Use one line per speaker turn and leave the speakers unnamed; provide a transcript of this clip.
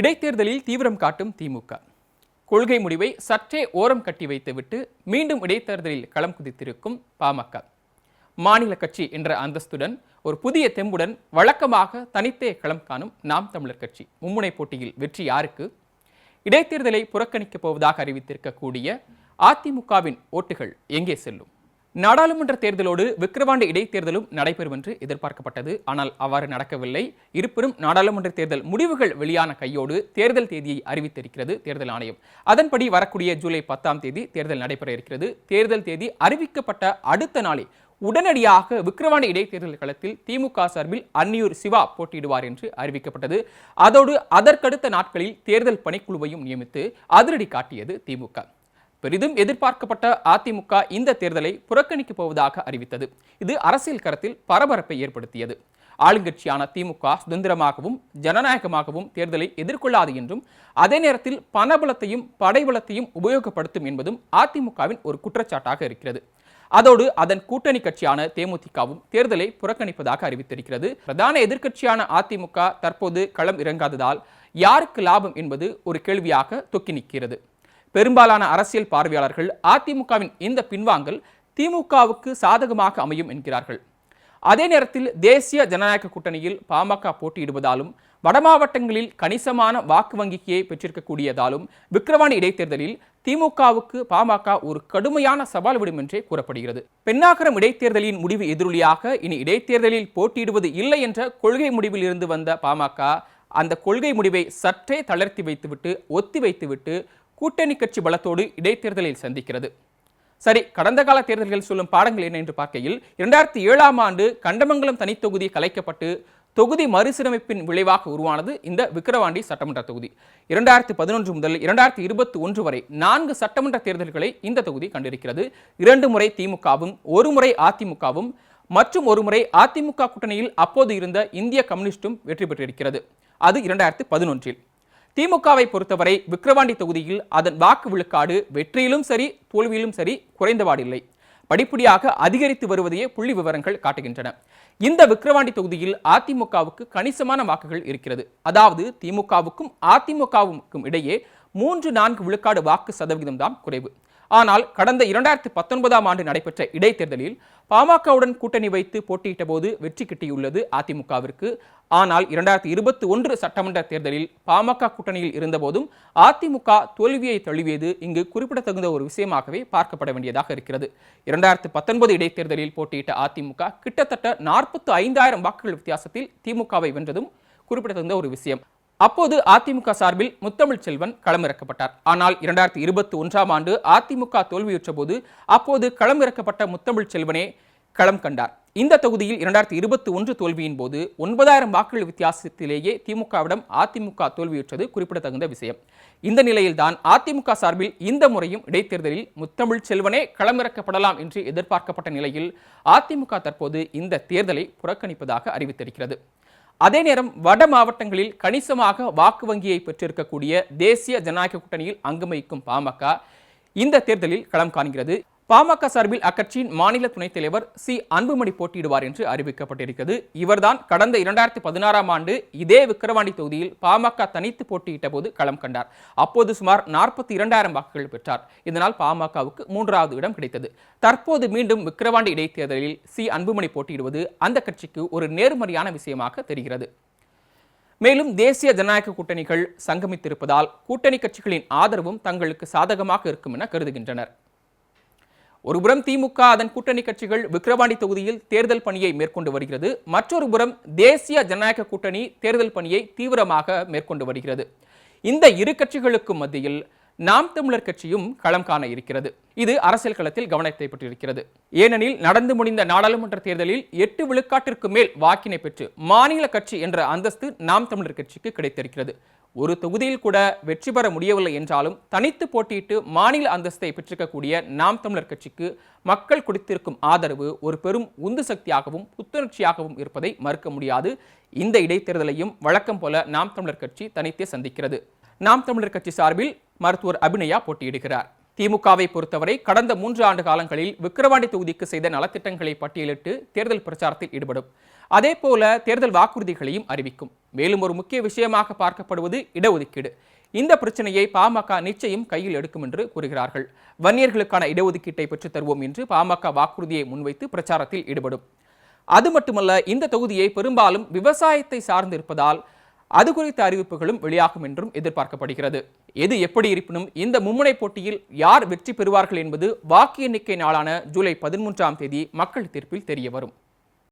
இடைத்தேர்தலில் தீவிரம் காட்டும் திமுக. கொள்கை முடிவை சற்றே ஓரம் கட்டி வைத்துவிட்டு மீண்டும் இடைத்தேர்தலில் களம் குதித்திருக்கும் பாமக. மாநில கட்சி என்ற அந்தஸ்துடன் ஒரு புதிய தெம்புடன் வழக்கமாக தனித்தே களம் காணும் நாம் தமிழர் கட்சி. மும்முனை போட்டியில் வெற்றி யாருக்கு? இடைத்தேர்தலை புறக்கணிக்கப் போவதாக அறிவித்திருக்கக்கூடிய அதிமுகவின் ஓட்டுகள் எங்கே செல்லும்? நாடாளுமன்ற தேர்தலோடு விக்கிரவாண்டி இடைத்தேர்தலும் நடைபெறும் என்று எதிர்பார்க்கப்பட்டது. ஆனால் அவ்வாறு நடக்கவில்லை. இருப்பினும் நாடாளுமன்ற தேர்தல் முடிவுகள் வெளியான கையோடு தேர்தல் தேதியை அறிவித்திருக்கிறது தேர்தல் ஆணையம். அதன்படி வரக்கூடிய ஜூலை பத்தாம் தேதி தேர்தல் நடைபெற இருக்கிறது. தேர்தல் தேதி அறிவிக்கப்பட்ட அடுத்த நாளே உடனடியாக விக்கிரவாண்டி இடைத்தேர்தல் களத்தில் திமுக சார்பில் அன்னியூர் சிவா போட்டியிடுவார் என்று அறிவிக்கப்பட்டது. அதோடு அதற்கடுத்த நாட்களில் தேர்தல் பணிக்குழுவையும் நியமித்து அதிரடி காட்டியது திமுக. பெரிதும் எதிர்பார்க்கப்பட்ட அதிமுக இந்த தேர்தலை புறக்கணிக்கப் போவதாக அறிவித்தது. இது அரசியல் கரத்தில் பரபரப்பை ஏற்படுத்தியது. ஆளுங்கட்சியான திமுக சுதந்திரமாகவும் ஜனநாயகமாகவும் தேர்தலை எதிர்கொள்ளாது என்றும் அதே நேரத்தில் பணபலத்தையும் படைபலத்தையும் உபயோகப்படுத்தும் என்பதும் அதிமுகவின் ஒரு குற்றச்சாட்டாக இருக்கிறது. அதோடு அதன் கூட்டணி கட்சியான தேமுதிகவும் தேர்தலை புறக்கணிப்பதாக அறிவித்திருக்கிறது. பிரதான எதிர்க்கட்சியான அதிமுக தற்போது களம் இறங்காததால் யாருக்கு லாபம் என்பது ஒரு கேள்வியாக தொக்கி நிற்கிறது. பெரும்பாலான அரசியல் பார்வையாளர்கள் அதிமுகவின் இந்த பின்வாங்கல் திமுகவுக்கு சாதகமாக அமையும் என்கிறார்கள். அதே நேரத்தில் தேசிய ஜனநாயக கூட்டணியில் பாமக போட்டியிடுவதாலும் வடமாவட்டங்களில் கணிசமான வாக்கு வங்கிக்கையை பெற்றிருக்கக்கூடியதாலும் விக்கிரவாணி இடைத்தேர்தலில் திமுகவுக்கு பாமக ஒரு கடுமையான சவால் விடும் என்றே கூறப்படுகிறது. பெண்ணாகரம் இடைத்தேர்தலின் முடிவு எதிரொலியாக இனி இடைத்தேர்தலில் போட்டியிடுவது இல்லை என்ற கொள்கை முடிவில் இருந்து வந்த பாமக அந்த கொள்கை முடிவை சற்றே தளர்த்தி வைத்துவிட்டு ஒத்தி வைத்துவிட்டு கூட்டணி கட்சி பலத்தோடு இடைத்தேர்தலில் சந்திக்கிறது. சரி கடந்த கால தேர்தல்கள் சொல்லும் பாடங்கள் என்ன என்று பார்க்கையில் இரண்டாயிரத்தி ஏழாம் ஆண்டு கண்டமங்கலம் தனித்தொகுதி கலைக்கப்பட்டு தொகுதி மறுசீரமைப்பின் விளைவாக உருவானது இந்த விக்கிரவாண்டி சட்டமன்ற தொகுதி. இரண்டாயிரத்தி பதினொன்று முதல் இரண்டாயிரத்தி இருபத்தி ஒன்று வரை நான்கு சட்டமன்ற தேர்தல்களை இந்த தொகுதி கண்டிருக்கிறது. இரண்டு முறை திமுகவும் ஒரு முறை அதிமுகவும் மற்றும் ஒரு முறை அதிமுக கூட்டணியில் அப்போது இருந்த இந்திய கம்யூனிஸ்டும் வெற்றி பெற்றிருக்கிறது. அது இரண்டாயிரத்தி பதினொன்றில். திமுகவை பொறுத்தவரை விக்கிரவாண்டி தொகுதியில் அதன் வாக்கு விழுக்காடு வெற்றியிலும் சரி தோல்வியிலும் சரி குறைந்தபாடில்லை படிப்படியாக அதிகரித்து வருவதையே புள்ளி விவரங்கள் காட்டுகின்றன. இந்த விக்கிரவாண்டி தொகுதியில் அதிமுகவுக்கு கணிசமான வாக்குகள் இருக்கிறது. அதாவது திமுகவுக்கும் அதிமுகவுக்கும் இடையே மூன்று நான்கு விழுக்காடு வாக்கு சதவிகிதம் தான் குறைவு. ஆனால் கடந்த இரண்டாயிரத்தி பத்தொன்பதாம் ஆண்டு நடைபெற்ற இடைத்தேர்தலில் பாமகவுடன் கூட்டணி வைத்து போட்டியிட்ட போது வெற்றி கிட்டியுள்ளது அதிமுகவிற்கு. ஆனால் இரண்டாயிரத்தி இருபத்தி ஒன்று சட்டமன்ற தேர்தலில் பாமக கூட்டணியில் இருந்தபோதும் அதிமுக தோல்வியை தழுவியது இங்கு குறிப்பிடத்தகுந்த ஒரு விஷயமாகவே பார்க்கப்பட வேண்டியதாக இருக்கிறது. இரண்டாயிரத்தி பத்தொன்பது இடைத்தேர்தலில் போட்டியிட்ட அதிமுக கிட்டத்தட்ட நாற்பத்து ஐந்தாயிரம் வாக்குகள் வித்தியாசத்தில் திமுகவை வென்றதும் குறிப்பிடத்தகுந்த ஒரு விஷயம். அப்போது அதிமுக சார்பில் முத்தமிழ் செல்வன் களமிறக்கப்பட்டார். ஆனால் இரண்டாயிரத்தி இருபத்தி ஒன்றாம் ஆண்டு அதிமுக தோல்வியுற்ற போது அப்போது களமிறக்கப்பட்ட முத்தமிழ் செல்வனே களம் கண்டார். இந்த தொகுதியில் இரண்டாயிரத்தி இருபத்தி ஒன்று தோல்வியின் போது ஒன்பதாயிரம் வாக்குகள் வித்தியாசத்திலேயே திமுகவிடம் அதிமுக தோல்வியுற்றது குறிப்பிடத்தகுந்த விஷயம். இந்த நிலையில்தான் அதிமுக சார்பில் இந்த முறையும் இடைத்தேர்தலில் முத்தமிழ் செல்வனே களமிறக்கப்படலாம் என்று எதிர்பார்க்கப்பட்ட நிலையில் அதிமுக தற்போது இந்த தேர்தலை புறக்கணிப்பதாக அறிவித்திருக்கிறது. அதே நேரம் வட மாவட்டங்களில் கணிசமாக வாக்கு வங்கியை பெற்றிருக்கக்கூடிய தேசிய ஜனநாயக கூட்டணியில் அங்கம் வகிக்கும் பாமக இந்த தேர்தலில் களம் காண்கிறது. பாமக சார்பில் அக்கட்சியின் மாநில துணைத் தலைவர் சி. அன்புமணி போட்டியிடுவார் என்று அறிவிக்கப்பட்டிருக்கிறது. இவர்தான் கடந்த இரண்டாயிரத்தி பதினாறாம் ஆண்டு இதே விக்கிரவாண்டி தொகுதியில் பாமக தனித்து போட்டியிட்ட போது களம் கண்டார். அப்போது சுமார் நாற்பத்தி இரண்டாயிரம் வாக்குகள் பெற்றார். இதனால் பாமகவுக்கு மூன்றாவது இடம் கிடைத்தது. தற்போது மீண்டும் விக்கிரவாண்டி இடைத்தேர்தலில் சி. அன்புமணி போட்டியிடுவது அந்த கட்சிக்கு ஒரு நேர்மறையான விஷயமாக தெரிகிறது. மேலும் தேசிய ஜனநாயக கூட்டணிகள் சங்கமித்திருப்பதால் கூட்டணி கட்சிகளின் ஆதரவும் தங்களுக்கு சாதகமாக இருக்கும் என கருதுகின்றனர். ஒருபுறம் திமுக அதன் கூட்டணி கட்சிகள் விக்கிரவாண்டி தொகுதியில் தேர்தல் பணியை மேற்கொண்டு வருகிறது. மற்றொரு புறம் தேசிய ஜனநாயக கூட்டணி தேர்தல் பணியை தீவிரமாக மேற்கொண்டு வருகிறது. இந்த இரு கட்சிகளுக்கும் மத்தியில் நாம் தமிழர் கட்சியும் களம் காண இருக்கிறது. இது அரசியல் களத்தில் கவனத்தை பெற்றிருக்கிறது. ஏனெனில் நடந்து முடிந்த நாடாளுமன்ற தேர்தலில் எட்டு விழுக்காட்டிற்கு மேல் வாக்கினை பெற்று மாநில கட்சி என்ற அந்தஸ்து நாம் தமிழர் கட்சிக்கு கிடைத்திருக்கிறது. ஒரு தொகுதியில் கூட வெற்றி பெற முடியவில்லை என்றாலும் தனித்து போட்டியிட்டு மாநில அந்தஸ்தை பெற்றிருக்கக்கூடிய நாம் தமிழர் கட்சிக்கு மக்கள் கொடுத்திருக்கும் ஆதரவு ஒரு பெரும் உந்து சக்தியாகவும் புத்துணர்ச்சியாகவும் இருப்பதை மறுக்க முடியாது. இந்த இடைத்தேர்தலையும் வழக்கம் போல நாம் தமிழர் கட்சி தனித்தே சந்திக்கிறது. நாம் தமிழர் கட்சி சார்பில் மருத்துவர் அபிநயா போட்டியிடுகிறார். திமுகவை பொறுத்தவரை கடந்த மூன்று ஆண்டு காலங்களில் விக்கிரவாண்டி தொகுதிக்கு செய்த நலத்திட்டங்களை பட்டியலிட்டு தேர்தல் பிரச்சாரத்தில் ஈடுபடும். அதே போல தேர்தல் வாக்குறுதிகளையும் அறிவிக்கும். மேலும் ஒரு முக்கிய விஷயமாக பார்க்கப்படுவது இடஒதுக்கீடு. இந்த பிரச்சனையை பாமக நிச்சயம் கையில் எடுக்கும் என்று கூறுகிறார்கள். வன்னியர்களுக்கான இடஒதுக்கீட்டை பெற்றுத் தருவோம் என்று பாமக வாக்குறுதியை முன்வைத்து பிரச்சாரத்தில் ஈடுபடும். அது மட்டுமல்ல இந்த தொகுதியை பெரும்பாலும் விவசாயத்தை சார்ந்து இருப்பதால் அது குறித்த அறிவிப்புகளும் வெளியாகும் என்றும் எதிர்பார்க்கப்படுகிறது. எது எப்படி இருப்பினும் இந்த மும்முனை போட்டியில் யார் வெற்றி பெறுவார்கள் என்பது வாக்கு எண்ணிக்கை நாளான ஜூலை பதிமூன்றாம் தேதி மக்கள் தீர்ப்பில் தெரிய வரும்